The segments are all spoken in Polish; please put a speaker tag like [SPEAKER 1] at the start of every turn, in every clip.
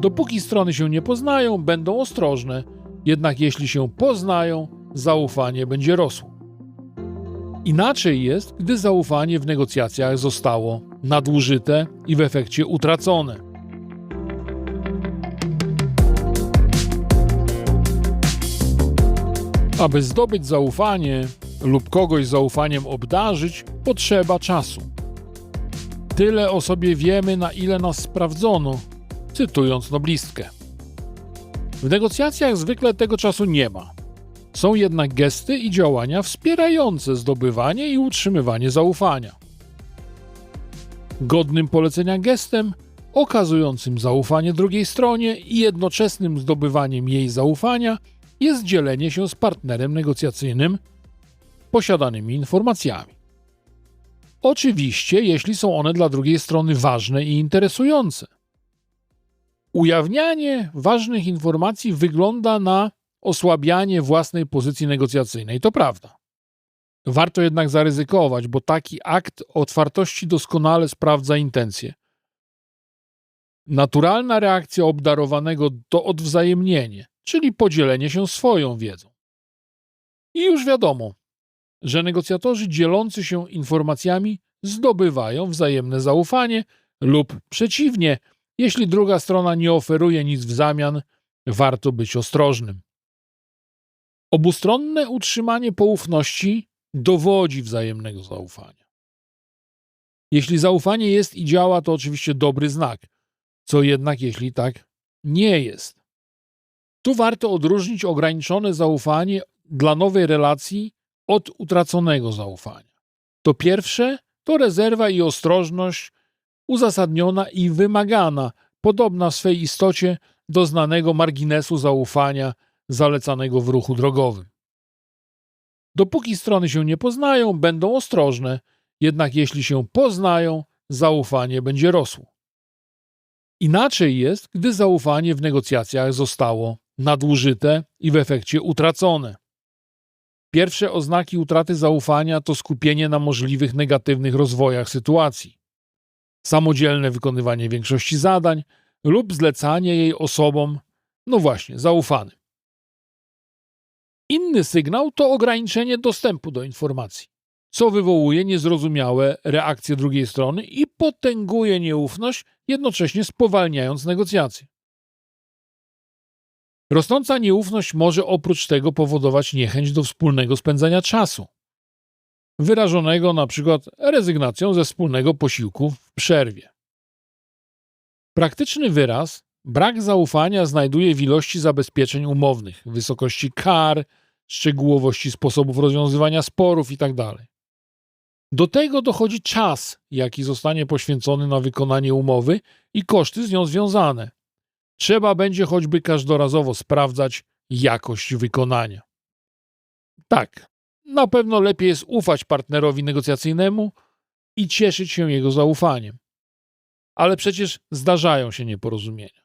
[SPEAKER 1] Dopóki strony się nie poznają, będą ostrożne, jednak jeśli się poznają, zaufanie będzie rosło. Inaczej jest, gdy zaufanie w negocjacjach zostało nadużyte i w efekcie utracone. Aby zdobyć zaufanie lub kogoś zaufaniem obdarzyć, potrzeba czasu. Tyle o sobie wiemy, na ile nas sprawdzono, cytując noblistkę. W negocjacjach zwykle tego czasu nie ma. Są jednak gesty i działania wspierające zdobywanie i utrzymywanie zaufania. Godnym polecenia gestem, okazującym zaufanie drugiej stronie i jednoczesnym zdobywaniem jej zaufania jest dzielenie się z partnerem negocjacyjnym posiadanymi informacjami. Oczywiście, jeśli są one dla drugiej strony ważne i interesujące. Ujawnianie ważnych informacji wygląda na osłabianie własnej pozycji negocjacyjnej. To prawda. Warto jednak zaryzykować, bo taki akt otwartości doskonale sprawdza intencje. Naturalna reakcja obdarowanego to odwzajemnienie, czyli podzielenie się swoją wiedzą. I już wiadomo, że negocjatorzy dzielący się informacjami zdobywają wzajemne zaufanie lub przeciwnie, jeśli druga strona nie oferuje nic w zamian, warto być ostrożnym. Obustronne utrzymanie poufności dowodzi wzajemnego zaufania. Jeśli zaufanie jest i działa, to oczywiście dobry znak. Co jednak, jeśli tak nie jest? Tu warto odróżnić ograniczone zaufanie dla nowej relacji od utraconego zaufania. To pierwsze to rezerwa i ostrożność uzasadniona i wymagana, podobna w swej istocie do znanego marginesu zaufania zalecanego w ruchu drogowym. Dopóki strony się nie poznają, będą ostrożne, jednak jeśli się poznają, zaufanie będzie rosło. Inaczej jest, gdy zaufanie w negocjacjach zostało nadużyte i w efekcie utracone. Pierwsze oznaki utraty zaufania to skupienie na możliwych negatywnych rozwojach sytuacji, samodzielne wykonywanie większości zadań lub zlecanie jej osobom, no właśnie, zaufanym. Inny sygnał to ograniczenie dostępu do informacji, co wywołuje niezrozumiałe reakcje drugiej strony i potęguje nieufność, jednocześnie spowalniając negocjacje. Rosnąca nieufność może oprócz tego powodować niechęć do wspólnego spędzania czasu, wyrażonego na przykład rezygnacją ze wspólnego posiłku w przerwie. Praktyczny wyraz brak zaufania znajduje w ilości zabezpieczeń umownych, wysokości kar, szczegółowości sposobów rozwiązywania sporów itd. Do tego dochodzi czas, jaki zostanie poświęcony na wykonanie umowy i koszty z nią związane. Trzeba będzie choćby każdorazowo sprawdzać jakość wykonania. Tak, na pewno lepiej jest ufać partnerowi negocjacyjnemu i cieszyć się jego zaufaniem. Ale przecież zdarzają się nieporozumienia.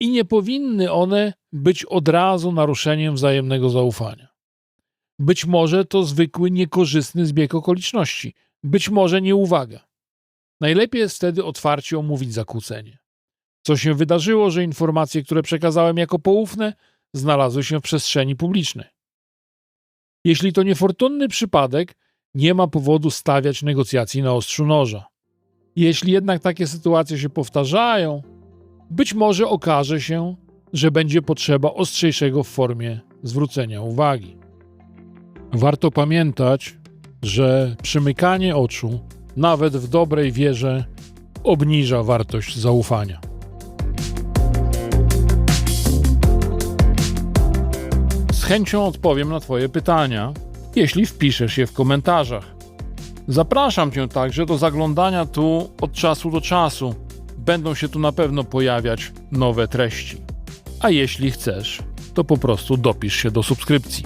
[SPEAKER 1] I nie powinny one być od razu naruszeniem wzajemnego zaufania. Być może to zwykły, niekorzystny zbieg okoliczności, być może nieuwaga. Najlepiej jest wtedy otwarcie omówić zakłócenie. Co się wydarzyło, że informacje, które przekazałem jako poufne, znalazły się w przestrzeni publicznej. Jeśli to niefortunny przypadek, nie ma powodu stawiać negocjacji na ostrzu noża. Jeśli jednak takie sytuacje się powtarzają, być może okaże się, że będzie potrzeba ostrzejszego w formie zwrócenia uwagi. Warto pamiętać, że przymykanie oczu, nawet w dobrej wierze, obniża wartość zaufania. Z chęcią odpowiem na Twoje pytania, jeśli wpiszesz je w komentarzach. Zapraszam Cię także do zaglądania tu od czasu do czasu. Będą się tu na pewno pojawiać nowe treści. A jeśli chcesz, to po prostu dopisz się do subskrypcji.